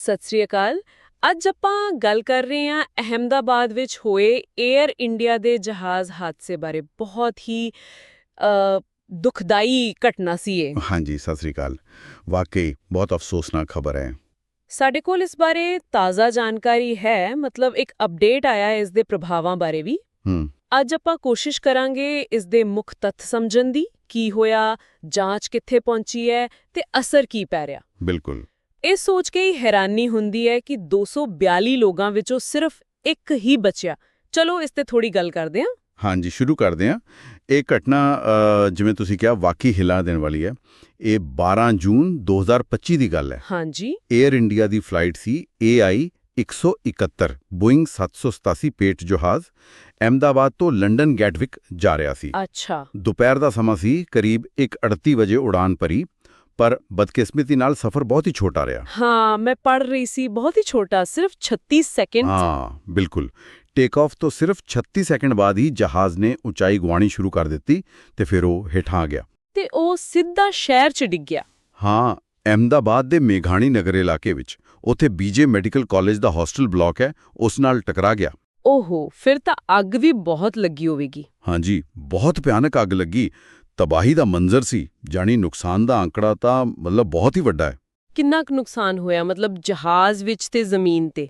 ਸਤਿ ਸ੍ਰੀ ਅਕਾਲ। ਅੱਜ ਆਪਾਂ ਗੱਲ ਕਰ ਰਹੇ ਹਾਂ ਅਹਿਮਦਾਬਾਦ ਵਿੱਚ ਹੋਏ 에ਅਰ ਇੰਡੀਆ ਦੇ ਜਹਾਜ਼ ਹਾਦਸੇ ਬਾਰੇ। ਬਹੁਤ ਹੀ ਦੁਖਦਾਈ ਘਟਨਾ ਸੀ ਇਹ। ਹਾਂਜੀ ਸਤਿ ਸ੍ਰੀ ਅਕਾਲ। ਵਾਕਈ ਬਹੁਤ ਅਫਸੋਸਨਾਕ ਖਬਰ ਹੈ। ਸਾਡੇ ਕੋਲ ਇਸ ਬਾਰੇ ਤਾਜ਼ਾ ਜਾਣਕਾਰੀ ਹੈ ਮਤਲਬ ਇੱਕ ਅਪਡੇਟ ਆਇਆ ਹੈ ਇਸ ਦੇ ਪ੍ਰਭਾਵਾਂ ਬਾਰੇ ਵੀ। ਹੂੰ। ਅੱਜ ਆਪਾਂ ਕੋਸ਼ਿਸ਼ ਕਰਾਂਗੇ ਇਸ ਦੇ ਮੁੱਖ ਤੱਥ ਸਮਝਣ ਦੀ ਕੀ ਹੋਇਆ ਜਾਂਚ ਕਿੱਥੇ ਪਹੁੰਚੀ ਹੈ ਤੇ ਅਸਰ ਕੀ ਪੈ ਰਿਹਾ। ਬਿਲਕੁਲ। ਇਹ ਸੋਚ ਕੇ ਹੀ ਹੈਰਾਨੀ ਹੁੰਦੀ ਹੈ ਕਿ 242 ਲੋਕਾਂ ਵਿੱਚੋਂ ਸਿਰਫ ਇੱਕ ਹੀ ਬਚਿਆ। ਚਲੋ ਇਸ ਤੇ ਥੋੜੀ ਗੱਲ ਕਰਦੇ ਹਾਂ। ਹਾਂਜੀ ਸ਼ੁਰੂ ਕਰਦੇ ਹਾਂ। ਇਹ ਘਟਨਾ ਜਿਵੇਂ ਤੁਸੀਂ ਕਿਹਾ ਵਾਕਈ ਹਿਲਾ ਦੇਣ ਵਾਲੀ ਹੈ। ਇਹ 12 ਜੂਨ 2025 ਦੀ ਗੱਲ ਹੈ। ਹਾਂਜੀ। 에ਅਰ ਇੰਡੀਆ ਦੀ ਫਲਾਈਟ ਸੀ AI 171 ਬੋਇੰਗ 787 ਪੇਟ ਜਹਾਜ਼ ਅਹਿਮਦਾਬਾਦ ਤੋਂ ਲੰਡਨ ਗੈਟਵਿਕ ਜਾ ਰਿਹਾ ਸੀ। ਅੱਛਾ। ਦੁਪਹਿਰ ਦਾ ਸਮਾਂ ਸੀ ਕਰੀਬ 1:38 ਵਜੇ ਉਡਾਨ ਭਰੀ। ਪਰ ਬਦਕਿਸਮਤੀ ਨਾਲ ਸਫ਼ਰ ਬਹੁਤ ਹੀ ਛੋਟਾ ਰਿਹਾ। ਹਾਂ ਮੈਂ ਪੜ ਰਹੀ ਸੀ ਬਹੁਤ ਹੀ ਛੋਟਾ ਸਿਰਫ 36 ਸੈਕਿੰਡ ਹਾਂ ਬਿਲਕੁਲ। ਟੇਕ ਆਫ ਤੋਂ ਸਿਰਫ 36 ਸੈਕਿੰਡ ਬਾਅਦ ਹੀ ਜਹਾਜ਼ ਨੇ ਉਚਾਈ ਗਵਾਣੀ ਸ਼ੁਰੂ ਕਰ ਦਿੱਤੀ ਤੇ ਫਿਰ ਉਹ ਹੇਠਾਂ ਆ ਗਿਆ। ਤੇ ਉਹ ਸਿੱਧਾ ਸ਼ਹਿਰ ਚ ਡਿੱਗ ਗਿਆ। ਹਾਂ ਅਹਿਮਦਾਬਾਦ ਦੇ ਮੇਘਾਣੀ ਨਗਰ ਇਲਾਕੇ ਵਿੱਚ ਉੱਥੇ ਬੀਜੇ ਮੈਡੀਕਲ ਕਾਲਜ ਦਾ ਹੌਸਟਲ ਬਲਾਕ ਹੈ ਉਸ ਨਾਲ ਟਕਰਾ ਗਿਆ। ਓਹੋ ਫਿਰ ਤਾਂ ਅੱਗ ਵੀ ਬਹੁਤ ਲੱਗੀ ਹੋਵੇਗੀ। ਹਾਂਜੀ ਬਹੁਤ ਭਿਆਨਕ ਅੱਗ ਲੱਗੀ। ਤਬਾਹੀ ਦਾ ਮੰਜ਼ਰ ਸੀ ਜਾਣੀ ਨੁਕਸਾਨ ਦਾ ਅੰਕੜਾ ਤਾਂ ਮਤਲਬ ਬਹੁਤ ਹੀ ਵੱਡਾ ਹੈ। ਕਿੰਨਾ ਕੁ ਨੁਕਸਾਨ ਹੋਇਆ ਮਤਲਬ ਜਹਾਜ਼ ਵਿੱਚ ਤੇ ਜ਼ਮੀਨ ਤੇ?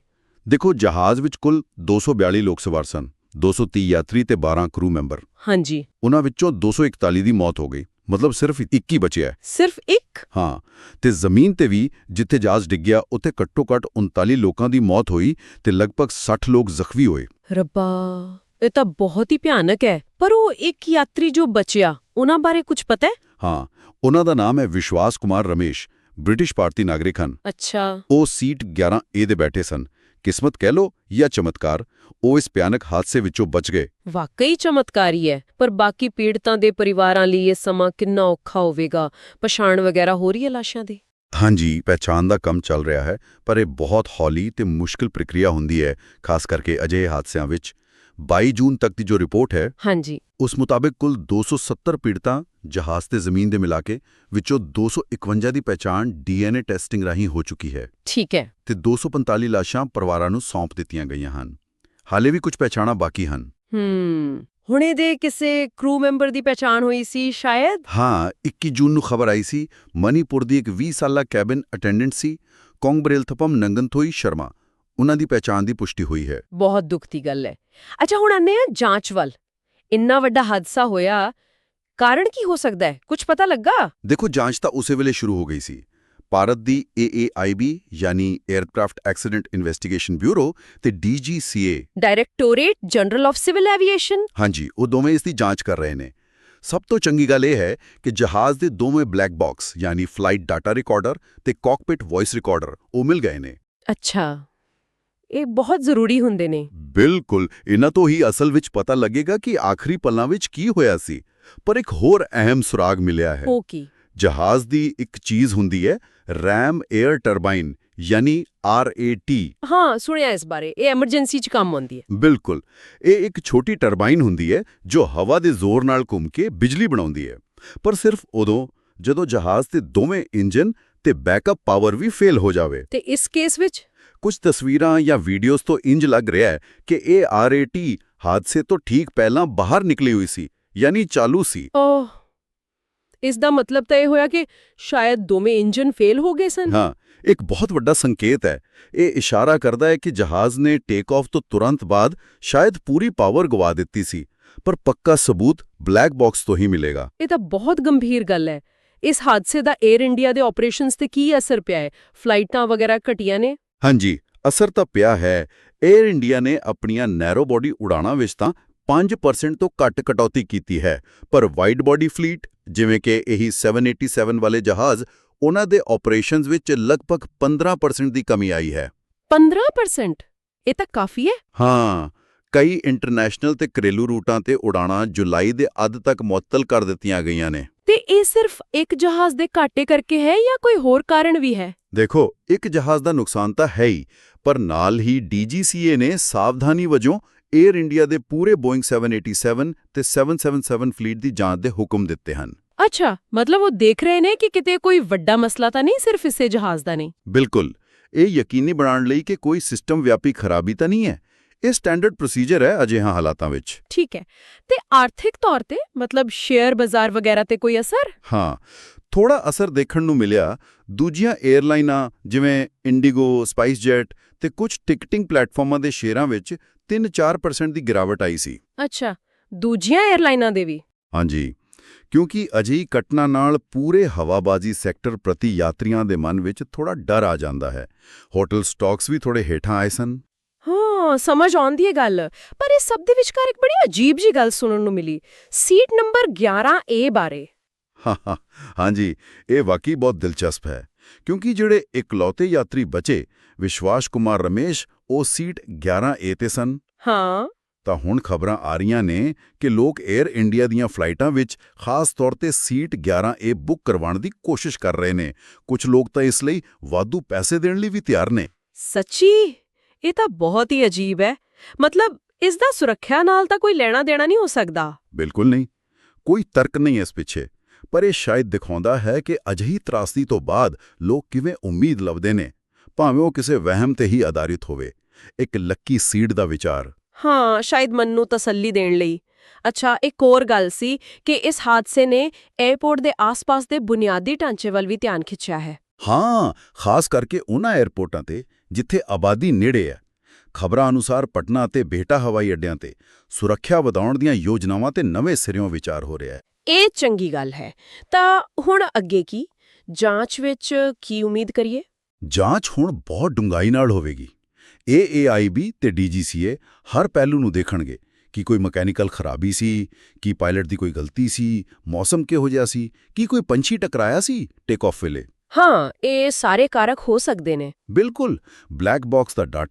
ਦੇਖੋ ਜਹਾਜ਼ ਵਿੱਚ ਕੁੱਲ 242 ਲੋਕ ਸਵਾਰ ਸਨ 230 ਯਾਤਰੀ ਤੇ 12 ਕਰੂ ਮੈਂਬਰ। ਹਾਂਜੀ। ਉਹਨਾਂ ਵਿੱਚੋਂ 241 ਦੀ ਮੌਤ ਹੋ ਗਈ ਮਤਲਬ ਸਿਰਫ 21 ਬਚਿਆ। ਸਿਰਫ ਇੱਕ? ਹਾਂ ਤੇ ਜ਼ਮੀਨ ਤੇ ਵੀ ਜਿੱਥੇ ਜਹਾਜ਼ ਡਿੱਗਿਆ ਉੱਥੇ ਘੱਟੋ-ਘੱਟ 39 ਲੋਕਾਂ ਦੀ ਮੌਤ ਹੋਈ ਤੇ ਲਗਭਗ 60 ਲੋਕ ਜ਼ਖਮੀ ਹੋਏ। ਰੱਬਾ! ਇਹ ਤਾਂ ਬਹੁਤ ਹੀ ਭਿਆਨਕ ਹੈ। ਪਰ ਉਹ ਇੱਕ ਯਾਤਰੀ ਜੋ ਬਚਿਆ ਉਹਨਾਂ ਬਾਰੇ ਕੁਝ ਪਤਾ ਹੈ? ਹਾਂ ਉਹਨਾਂ ਦਾ ਨਾਮ ਹੈ ਵਿਸ਼ਵਾਸ ਕੁਮਾਰ ਰਮੇਸ਼ ਬ੍ਰਿਟਿਸ਼ ਭਾਰਤੀ ਨਾਗਰਿਕ ਹਨ। ਅੱਛਾ। ਉਹ ਸੀਟ 11 ਏ ਦੇ ਬੈਠੇ ਸਨ। ਕਿਸਮਤ ਕਹਿ ਲੋ ਜਾਂ ਚਮਤਕਾਰ ਉਹ ਇਸ ਭਿਆਨਕ ਹਾਦਸੇ ਵਿੱਚੋਂ ਬਚ ਗਏ। ਵਾਕਈ ਚਮਤਕਾਰੀ ਹੈ ਪਰ ਬਾਕੀ ਪੀੜਤਾਂ ਦੇ ਪਰਿਵਾਰਾਂ ਲਈ ਇਹ ਸਮਾਂ ਕਿੰਨਾ ਔਖਾ ਹੋਵੇਗਾ। ਪਛਾਣ ਵਗੈਰਾ ਹੋ ਰਹੀ ਹੈ ਲਾਸ਼ਾਂ ਦੀ? ਹਾਂਜੀ ਪਹਿਚਾਣ ਦਾ ਕੰਮ ਚੱਲ ਰਿਹਾ ਹੈ ਪਰ ਇਹ ਬਹੁਤ ਹੌਲੀ ਤੇ ਮੁਸ਼ਕਲ ਪ੍ਰਕਿਰਿਆ ਹੁੰਦੀ ਹੈ ਖਾਸ ਕਰਕੇ ਅਜਿਹੇ ਹਾਦਸਿਆਂ ਵਿੱਚ। 22 ਜੂਨ ਤੱਕ ਦੀ ਜੋ ਰਿਪੋਰਟ ਹੈ ਹਾਂਜੀ। ਉਸ ਮੁਤਾਬਕ ਕੁੱਲ 270 ਪੀੜਤਾਂ ਜਹਾਜ਼ ਤੇ ਜ਼ਮੀਨ ਦੇ ਮਿਲਾ ਕੇ ਵਿੱਚੋਂ 251 ਦੀ ਪਹਿਚਾਣ ਡੀਐਨਏ ਟੈਸਟਿੰਗ ਰਾਹੀਂ ਹੋ ਚੁੱਕੀ ਹੈ। ਠੀਕ ਹੈ। ਤੇ 245 ਲਾਸ਼ਾਂ ਪਰਿਵਾਰਾਂ ਨੂੰ ਸੌਂਪ ਦਿੱਤੀਆਂ ਗਈਆਂ ਹਨ। ਹਾਲੇ ਵੀ ਕੁਝ ਪਹਿਚਾਣਾਂ ਬਾਕੀ ਹਨ। ਹੂੰ। ਹੁਣੇ ਦੇ ਕਿਸੇ ਕਰੂ ਮੈਂਬਰ ਦੀ ਪਛਾਣ ਹੋਈ ਸੀ ਸ਼ਾਇਦ? ਹਾਂ 21 ਜੂਨ ਨੂੰ ਖਬਰ ਆਈ ਸੀ। ਮਨੀਪੁਰ ਦੀ ਇੱਕ 20 ਸਾਲਾ ਕੈਬਿਨ ਅਟੈਂਡੈਂਟ ਸੀ। ਕੋਂਗਬਰੇਲਥਪਮ ਨੰਗਨਥੋਈ ਸ਼ਰਮਾ। ਉਹਨਾਂ ਦੀ ਪਹਿਚਾਣ ਦੀ ਪੁਸ਼ਟੀ ਹੋਈ ਹੈ। ਬਹੁਤ ਦੁੱਖ ਦੀ ਗੱਲ ਹੈ। ਅੱਛਾ ਹੁਣ ਆਨੇ ਆ ਜਾਂਚ ਵੱਲ। ਇੰਨਾ ਵੱਡਾ ਹਾਦਸਾ ਹੋਇਆ ਕਾਰਨ ਕੀ ਹੋ ਸਕਦਾ ਹੈ? ਕੁਝ ਪਤਾ ਲੱਗਾ? ਦੇਖੋ ਜਾਂਚ ਤਾਂ ਉਸੇ ਵੇਲੇ ਸ਼ੁਰੂ ਹੋ ਗਈ ਸੀ। ਭਾਰਤ ਦੀ AAIB ਯਾਨੀ 에ਅਰਕ੍ਰਾਫਟ ਐਕਸੀਡੈਂਟ ਇਨਵੈਸਟੀਗੇਸ਼ਨ ਬਿਊਰੋ ਤੇ DGCA directorate general of civil aviation ਹਾਂਜੀ ਉਹ ਦੋਵੇਂ ਇਸ ਦੀ ਜਾਂਚ ਕਰ ਰਹੇ ਨੇ। ਸਭ ਤੋਂ ਚੰਗੀ ਗੱਲ ਇਹ ਹੈ ਕਿ ਜਹਾਜ਼ ਦੇ ਦੋਵੇਂ ਬਲੈਕ ਬਾਕਸ ਯਾਨੀ ਫਲਾਈਟ ਡਾਟਾ ਰਿਕਾਰਡਰ ਤੇ ਕਾਕਪਿਟ ਵੌਇਸ ਰਿਕਾਰਡਰ ਉਹ ਮਿਲ ਗਏ ਨੇ। ਅੱਛਾ। ਇਹ ਬਹੁਤ ਜ਼ਰੂਰੀ ਹੁੰਦੇ ਨੇ। ਬਿਲਕੁਲ। ਇਹਨਾਂ ਤੋਂ ਹੀ ਅਸਲ ਵਿੱਚ ਪਤਾ ਲੱਗੇਗਾ ਕਿ ਆਖਰੀ ਪਲਾਂ ਵਿੱਚ ਕੀ ਹੋਇਆ ਸੀ। ਪਰ ਇੱਕ ਹੋਰ ਅਹਿਮ ਸੁਰਾਗ ਮਿਲਿਆ ਹੈ। ਉਹ ਕੀ? ਜਹਾਜ਼ ਦੀ ਇੱਕ ਚੀਜ਼ ਹੁੰਦੀ ਹੈ ਰੈਮ 에ਅਰ ਟਰਬਾਈਨ ਯਾਨੀ RAT ਹਾਂ ਸੁਣਿਆ ਇਸ ਬਾਰੇ। ਇਹ ਐਮਰਜੈਂਸੀ 'ਚ ਕੰਮ ਆਉਂਦੀ ਹੈ। ਬਿਲਕੁਲ। ਇਹ ਇੱਕ ਛੋਟੀ ਟਰਬਾਈਨ ਹੁੰਦੀ ਹੈ ਜੋ ਹਵਾ ਦੇ ਜ਼ੋਰ ਨਾਲ ਘੁੰਮ ਕੇ ਬਿਜਲੀ ਬਣਾਉਂਦੀ ਹੈ। ਪਰ ਸਿਰਫ ਉਦੋਂ ਜਦੋਂ ਜਹਾਜ਼ ਦੇ ਦੋਵੇਂ ਇੰਜਨ ਤੇ ਬੈਕਅਪ ਪਾਵਰ ਵੀ ਫੇਲ ਹੋ ਜਾਵੇ। ਤੇ ਇਸ ਕੇਸ ਵਿੱਚ? ਕੁਝ ਤਸਵੀਰਾਂ ਜਾਂ ਵੀਡੀਓਜ਼ ਤੋਂ ਇੰਜ ਲੱਗ ਰਿਹਾ ਹੈ ਕਿ ਇਹ RAT ਹਾਦਸੇ ਤੋਂ ਠੀਕ ਪਹਿਲਾਂ ਬਾਹਰ ਨਿਕਲੀ ਹੋਈ ਸੀ ਯਾਨੀ ਚਾਲੂ ਸੀ। ਓਹ ਇਸ ਦਾ ਮਤਲਬ ਤਾਂ ਇਹ ਹੋਇਆ ਕਿ ਸ਼ਾਇਦ ਦੋਵੇਂ ਇੰਜਨ ਫੇਲ ਹੋ ਗਏ ਸਨ। ਹਾਂ ਇੱਕ ਬਹੁਤ ਵੱਡਾ ਸੰਕੇਤ ਹੈ। ਇਹ ਇਸ਼ਾਰਾ ਕਰਦਾ ਹੈ ਕਿ ਜਹਾਜ਼ ਨੇ ਟੇਕ ਆਫ ਤੋਂ ਤੁਰੰਤ ਬਾਅਦ ਸ਼ਾਇਦ ਪੂਰੀ ਪਾਵਰ ਗਵਾ ਦਿੱਤੀ ਸੀ ਪਰ ਪੱਕਾ ਸਬੂਤ ਬਲੈਕ ਬਾਕਸ ਤੋਂ ਹੀ ਮਿਲੇਗਾ। ਇਹ ਤਾਂ ਬਹੁਤ ਗੰਭੀਰ ਗੱਲ ਹੈ। ਇਸ ਹਾਦਸੇ ਦਾ 에ਅਰ ਇੰਡੀਆ ਦੇ ਆਪਰੇਸ਼ਨਸ ਤੇ ਕੀ ਅਸਰ ਪਿਆ ਹੈ? ਫਲਾਈਟਾਂ ਵਗੈਰਾ ਘਟੀਆਂ ਨੇ? ਹਾਂਜੀ ਅਸਰ ਤਾਂ ਪਿਆ ਹੈ। 에ਅਰ ਇੰਡੀਆ ਨੇ ਆਪਣੀਆਂ ਨੈਰੋ ਬਾਡੀ ਉਡਾਣਾਂ ਵਿੱਚ ਤਾਂ 5% ਤੋਂ ਘੱਟ ਕਟੌਤੀ ਕੀਤੀ ਹੈ। ਪਰ ਵਾਈਡ ਬਾਡੀ ਫਲੀਟ ਜਿਵੇਂ ਕਿ ਇਹੀ 787 ਵਾਲੇ ਜਹਾਜ਼ ਉਹਨਾਂ ਦੇ ਆਪਰੇਸ਼ਨਸ ਵਿੱਚ ਲਗਭਗ 15% ਦੀ ਕਮੀ ਆਈ ਹੈ। 15% ਇਹ ਤਾਂ ਕਾਫੀ ਹੈ। ਹਾਂ। ਕਈ ਇੰਟਰਨੈਸ਼ਨਲ ਤੇ ਘਰੇਲੂ ਰੂਟਾਂ ਤੇ ਉਡਾਣਾਂ ਜੁਲਾਈ ਦੇ ਅੱਧ ਤੱਕ ਮੁਅੱਤਲ ਕਰ ਦਿੱਤੀਆਂ ਗਈਆਂ ਨੇ। ਤੇ ਇਹ ਸਿਰਫ ਇੱਕ ਜਹਾਜ਼ ਦੇ ਘਾਟੇ ਕਰਕੇ ਹੈ ਜਾਂ ਕੋਈ ਹੋਰ ਕਾਰਨ ਵੀ ਹੈ? ਦੇਖੋ ਇੱਕ ਜਹਾਜ਼ ਦਾ ਨੁਕਸਾਨ ਤਾਂ ਹੈ ਹੀ ਪਰ ਨਾਲ ਹੀ DGCA ਨੇ ਸਾਵਧਾਨੀ ਵਜੋਂ 에ਅਰ ਇੰਡੀਆ ਦੇ ਪੂਰੇ ਬੋਇੰਗ 787 ਤੇ 777 ਫਲੀਟ ਦੀ ਜਾਂਚ ਦੇ ਹੁਕਮ ਦਿੱਤੇ ਹਨ। ਅੱਛਾ ਮਤਲਬ ਉਹ ਦੇਖ ਰਹੇ ਨੇ ਕਿ ਕਿਤੇ ਕੋਈ ਵੱਡਾ ਮਸਲਾ ਤਾਂ ਨਹੀਂ ਸਿਰਫ ਇਸੇ ਜਹਾਜ਼ ਦਾ ਨਹੀਂ? ਬਿਲਕੁਲ ਇਹ ਯਕੀਨੀ ਬਣਾਉਣ ਲਈ ਕਿ ਕੋਈ ਸਿਸਟਮ ਵਿਆਪੀ ਖਰਾਬੀ ਤਾਂ ਨਹੀਂ ਹੈ। ਇਹ ਸਟੈਂਡਰਡ ਪ੍ਰੋਸੀਜਰ ਹੈ ਅਜਿਹਾ ਹਾਲਾਤਾਂ ਵਿੱਚ। ਠੀਕ ਹੈ। ਤੇ ਆਰਥਿਕ ਤੌਰ ਤੇ ਮਤਲਬ ਸ਼ੇਅਰ ਬਾਜ਼ਾਰ ਵਗੈਰਾ ਤੇ ਕੋਈ ਅਸਰ? ਹਾਂ। ਥੋੜਾ ਅਸਰ ਦੇਖਣ ਨੂੰ ਮਿਲਿਆ ਦੂਜੀਆਂ 에ਅਰਲਾਈਨਾਂ ਜਿਵੇਂ ਇੰਡੀਗੋ ਸਪਾਈਸਜੈਟ ਤੇ ਕੁਝ ਟਿਕਟਿੰਗ ਪਲੇਟਫਾਰਮਾਂ ਦੇ ਸ਼ੇਅਰਾਂ ਵਿੱਚ 3-4% ਦੀ ਗਿਰਾਵਟ ਆਈ ਸੀ। ਅੱਛਾ। ਦੂਜੀਆਂ 에ਅਰਲਾਈਨਾਂ ਦੇ ਵੀ? ਹਾਂਜੀ। ਕਿਉਂਕਿ ਅਜਿਹੀ ਘਟਨਾ ਨਾਲ ਪੂਰੇ ਹਵਾਬਾਜ਼ੀ ਸੈਕਟਰ ਪ੍ਰਤੀ ਯਾਤਰੀਆਂ ਦੇ ਮਨ ਵਿੱਚ ਥੋੜਾ ਡਰ ਆ ਜਾਂਦਾ ਹੈ। ਹੋਟਲ ਸਟਾਕਸ ਵੀ ਥੋੜੇ ਹੇਠਾਂ ਆਏ ਸਨ। ਹਾਂ ਸਮਝ ਆਉਂਦੀ ਹੈ ਗੱਲ। ਪਰ ਇਹ ਸਭ ਦੇ ਵਿਚਕਾਰ ਇੱਕ ਬੜੀ ਅਜੀਬ ਜੀ ਗੱਲ ਸੁਣਨ ਨੂੰ ਮਿਲੀ। ਸੀਟ ਨੰਬਰ 11A ਬਾਰੇ। ਹਾਂ ਹਾਂ ਹਾਂਜੀ ਇਹ ਵਾਕਈ ਬਹੁਤ ਦਿਲਚਸਪ ਹੈ। ਕਿਉਂਕਿ ਜਿਹੜੇ ਇਕਲੌਤੇ ਯਾਤਰੀ ਬਚੇ ਵਿਸ਼ਵਾਸ ਕੁਮਾਰ ਰਮੇਸ਼ ਉਹ ਸੀਟ 11A ਤੇ ਸਨ। ਹਾਂ। ਤਾਂ ਹੁਣ ਖਬਰਾਂ ਆ ਰਹੀਆਂ ਨੇ ਕਿ ਲੋਕ 에ਅਰ ਇੰਡੀਆ ਦੀਆਂ ਫਲਾਈਟਾਂ ਵਿੱਚ ਖਾਸ ਤੌਰ ਤੇ ਸੀਟ 11A ਬੁੱਕ ਕਰਵਾਉਣ ਦੀ ਕੋਸ਼ਿਸ਼ ਕਰ ਰਹੇ ਨੇ। ਕੁਝ ਲੋਕ ਤਾਂ ਇਸ ਲਈ ਵਾਧੂ ਪੈਸੇ ਦੇਣ ਲਈ ਵੀ ਤਿਆਰ ਨੇ। ਸੱਚੀ? ਇਹ ਤਾਂ ਬਹੁਤ ਹੀ ਅਜੀਬ ਹੈ। ਮਤਲਬ ਇਸ ਦਾ ਸੁਰੱਖਿਆ ਨਾਲ ਤਾਂ ਕੋਈ ਲੈਣਾ ਦੇਣਾ ਨਹੀਂ ਹੋ ਸਕਦਾ। ਬਿਲਕੁਲ ਨਹੀਂ। ਕੋਈ ਤਰਕ ਨਹੀਂ ਇਸ ਪਿੱਛੇ। ਪਰ ਇਹ ਸ਼ਾਇਦ ਦਿਖਾਉਂਦਾ ਹੈ ਕਿ ਅਜਿਹੀ ਤਰਾਸਦੀ ਤੋਂ ਬਾਅਦ ਲੋਕ ਕਿਵੇਂ ਉਮੀਦ ਲੱਭਦੇ ਨੇ ਭਾਵੇਂ ਉਹ ਕਿਸੇ ਵਹਿਮ ਤੇ ਹੀ ਆਧਾਰਿਤ ਹੋਵੇ। ਇੱਕ ਲੱਕੀ ਸੀਡ ਦਾ ਵਿਚਾਰ। ਹਾਂ ਸ਼ਾਇਦ ਮਨ ਨੂੰ ਤਸੱਲੀ ਦੇਣ ਲਈ। ਅੱਛਾ ਇੱਕ ਹੋਰ ਗੱਲ ਸੀ ਕਿ ਇਸ ਹਾਦਸੇ ਨੇ 에ਅਰਪੋਰਟ ਦੇ ਆਸ-ਪਾਸ ਦੇ ਬੁਨਿਆਦੀ ਢਾਂਚੇ ਵੱਲ ਵੀ ਧਿਆਨ ਖਿੱਚਿਆ ਹੈ। ਹਾਂ ਖਾਸ ਕਰਕੇ ਉਹਨਾਂ 에ਅਰਪੋਰਟਾਂ ਤੇ ਜਿੱਥੇ ਆਬਾਦੀ ਨੇੜੇ ਹੈ। ਖਬਰਾਂ ਅਨੁਸਾਰ ਪਟਨਾ ਅਤੇ ਬੇਟਾ ਹਵਾਈ ਅੱਡਿਆਂ ਤੇ ਸੁਰੱਖਿਆ ਵਧਾਉਣ ਦੀਆਂ ਯੋਜਨਾਵਾਂ ਤੇ ਨਵੇਂ ਸਿਰਿਓਂ ਵਿਚਾਰ ਹੋ ਰਿਹਾ ਹੈ। ਇਹ ਚੰਗੀ ਗੱਲ ਹੈ। ਤਾਂ ਹੁਣ ਅੱਗੇ ਕੀ? ਜਾਂਚ ਵਿੱਚ ਕੀ ਉਮੀਦ ਕਰੀਏ? ਜਾਂਚ ਹੁਣ ਬਹੁਤ ਡੂੰਘਾਈ ਨਾਲ ਹੋਵੇਗੀ। ਏਏਆਈਬੀ ਤੇ ਡੀਜੀਸੀਏ ਹਰ ਪਹਿਲੂ ਨੂੰ ਦੇਖਣਗੇ ਕਿ ਕੋਈ ਮਕੈਨੀਕਲ ਖਰਾਬੀ ਸੀ ਕੀ ਪਾਇਲਟ ਦੀ ਕੋਈ ਗਲਤੀ ਸੀ ਮੌਸਮ ਕਿਹੋ ਜਿਹਾ ਸੀ ਕੀ ਕੋਈ ਪੰਛੀ ਟਕਰਾਇਆ ਸੀ ਟੇਕ ਆਫ ਵੇਲੇ। ਹਾਂ ਇਹ ਸਾਰੇ ਕਾਰਕ ਹੋ ਸਕਦੇ ਨੇ। ਬਿਲਕੁਲ ਬਲੈਕ ਬਾਕਸ ਦਾ ਡਾਟਾ